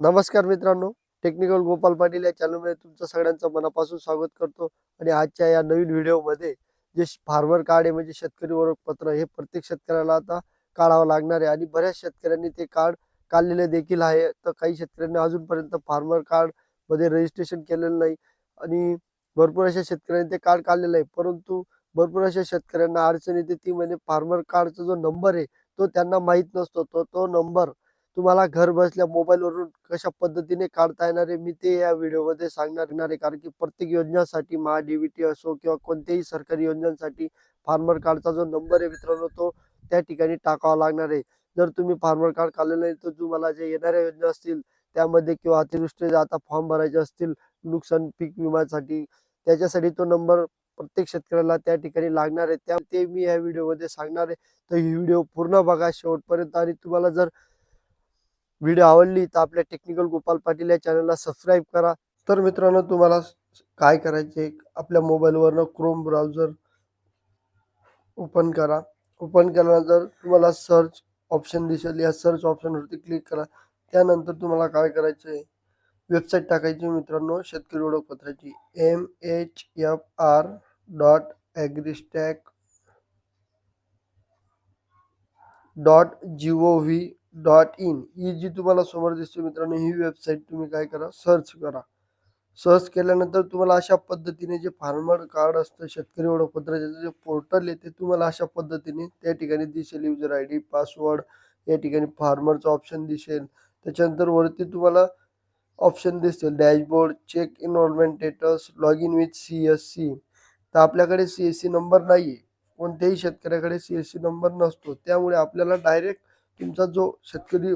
नमस्कार मित्रांनो टेक्निकल गोपाल पाटील या चॅनलमध्ये तुमचं सगळ्यांचं मनापासून स्वागत करतो. आणि आजच्या या नवीन व्हिडिओमध्ये जे फार्मर कार्ड आहे म्हणजे शेतकरी ओळखपत्र हे प्रत्येक शेतकऱ्याला आता काढावं लागणार आहे. आणि बऱ्याच शेतकऱ्यांनी ते कार्ड काढलेले देखील आहे. तर काही शेतकऱ्यांनी अजूनपर्यंत फार्मर कार्डमध्ये रजिस्ट्रेशन केलेलं नाही. आणि भरपूर अशा शेतकऱ्यांनी ते कार्ड काढलेलं आहे. परंतु भरपूर अशा शेतकऱ्यांना अडचण येते. ती म्हणजे फार्मर कार्डचा जो नंबर आहे तो त्यांना माहीत नसतो. तो तो नंबर तुम्हाला घर बसल्या मोबाईलवरून कशा पद्धतीने काढता येणार आहे मी ते या व्हिडिओमध्ये सांगणार येणार आहे. कारण की प्रत्येक योजनासाठी महा डीबीटी असो किंवा कोणत्याही सरकारी योजनांसाठी फार्मर कार्डचा जो नंबर आहे मित्रांनो तो त्या ठिकाणी टाकावा लागणार आहे. जर तुम्ही फार्मर कार्ड काढलेलं नाही तर तुम्हाला जे येणाऱ्या योजना असतील त्यामध्ये किंवा अतिवृष्टी आता फॉर्म भरायचे असतील नुकसान पीक विम्यासाठी त्याच्यासाठी तो नंबर प्रत्येक शेतकऱ्याला त्या ठिकाणी लागणार आहे. त्या ते मी या व्हिडिओमध्ये सांगणार आहे. तर ही व्हिडिओ पूर्ण बघा शेवटपर्यंत आणि तुम्हाला जर व्हिडिओ आवडली तर आपल्या टेक्निकल गोपाल पाटील या चॅनलला सबस्क्राईब करा. तर मित्रांनो तुम्हाला काय करायचे आपल्या मोबाईलवरनं क्रोम ब्राउझर ओपन करा. ओपन केल्यानंतर तुम्हाला सर्च ऑप्शन दिसेल. या सर्च ऑप्शनवरती क्लिक करा. त्यानंतर तुम्हाला काय करायचं आहे? वेबसाईट टाकायची मित्रांनो शेतकरी ओळखपत्राची. M H F R dot AgriStack dot G O V dot in ही जी तुम्हाला समोर दिसते मित्रांनो ही वेबसाईट तुम्ही काय करा सर्च करा. सर्च केल्यानंतर तुम्हाला अशा पद्धतीने जे फार्मर कार्ड असतं शेतकरी ओळखपत्राचे जे पोर्टल आहे ते तुम्हाला अशा पद्धतीने त्या ठिकाणी दिसेल. युजर आय डी पासवर्ड या ठिकाणी फार्मरचं ऑप्शन दिसेल. त्याच्यानंतर वरती तुम्हाला ऑप्शन दिसतील dashboard check enrolment status log in with C S C तर आपल्याकडे सी एस सी नंबर नाही आहे कोणत्याही शेतकऱ्याकडे सी एस सी नंबर नसतो. त्यामुळे आपल्याला डायरेक्ट तुमचा जो शेतकरी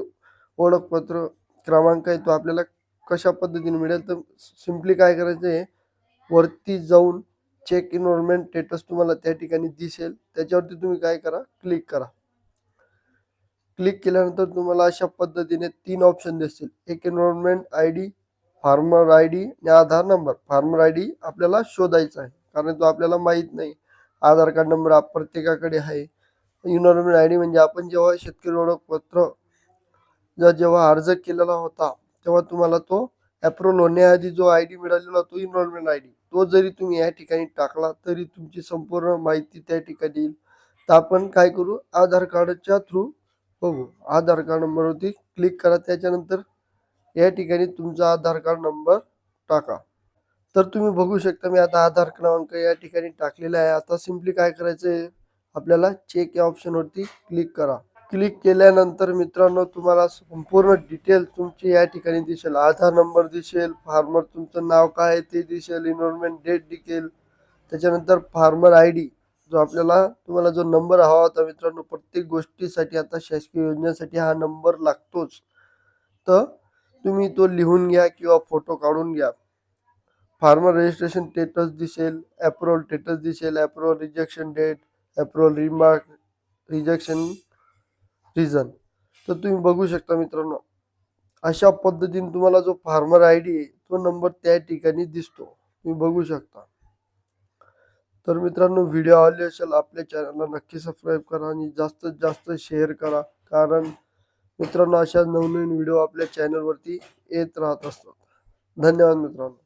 ओळखपत्र क्रमांक आहे तो आपल्याला कशा पद्धतीने मिळेल? तर सिम्पली काय करायचं आहे वरती जाऊन चेक इनरोलमेंट स्टेटस तुम्हाला त्या ठिकाणी दिसेल. त्याच्यावरती तुम्ही काय करा? क्लिक करा. क्लिक केल्यानंतर तुम्हाला अशा पद्धतीने तीन ऑप्शन दिसतील. एक enrolment I D farmer I D आणि Aadhaar number farmer I D आपल्याला शोधायचा आहे कारण तो आपल्याला माहीत नाही. आधार कार्ड नंबर प्रत्येकाकडे आहे. एनरोलमेंट आय डी म्हणजे आपण जेव्हा शेतकरी ओळखपत्र जेव्हा अर्ज केलेला होता तेव्हा तुम्हाला तो अप्रूव्हल होण्याआधी जो आय डी मिळालेला तो इनरोलमेंट आय डी. तो जरी तुम्ही या ठिकाणी टाकला तरी तुमची संपूर्ण माहिती त्या ठिकाणी येईल. तर आपण काय करू? आधार कार्डच्या थ्रू बघू. आधार कार्ड नंबरवरती क्लिक करा. त्याच्यानंतर या ठिकाणी तुमचा आधार कार्ड नंबर टाका. तर तुम्ही बघू शकता मी आता आधार क्रमांक या ठिकाणी टाकलेला आहे. आता सिम्पली काय करायचं आहे आपल्याला चेक या ऑप्शनवरती क्लिक करा. क्लिक केल्यानंतर मित्रांनो तुम्हाला संपूर्ण डिटेल तुमची या ठिकाणी दिसेल. आधार नंबर दिसेल फार्मर तुमचं नाव काय आहे ते दिसेल इन्व्हॉल्वमेंट डेट दिसेल. त्याच्यानंतर फार्मर आय डी जो आपल्याला तुम्हाला जो नंबर हवा होता मित्रांनो प्रत्येक गोष्टीसाठी आता शासकीय योजनेसाठी हा नंबर लागतोच. तर तुम्ही तो लिहून घ्या किंवा फोटो काढून घ्या. फार्मर रजिस्ट्रेशन स्टेटस दिसेल अप्रुव्हल स्टेटस दिसेल approval rejection date approval remark rejection reason तर तुम्ही बघू शकता मित्रांनो अशा पद्धतीने तुम्हाला जो फार्मर आय डी आहे तो नंबर त्या ठिकाणी दिसतो. तुम्ही बघू शकता. तर मित्रांनो व्हिडिओ आवडले असेल आपल्या चॅनलला नक्की सबस्क्राईब करा आणि जास्तीत जास्त शेअर करा. कारण मित्रांनो अशा नवनवीन व्हिडिओ आपल्या चॅनलवरती येत राहत असतात. धन्यवाद मित्रांनो.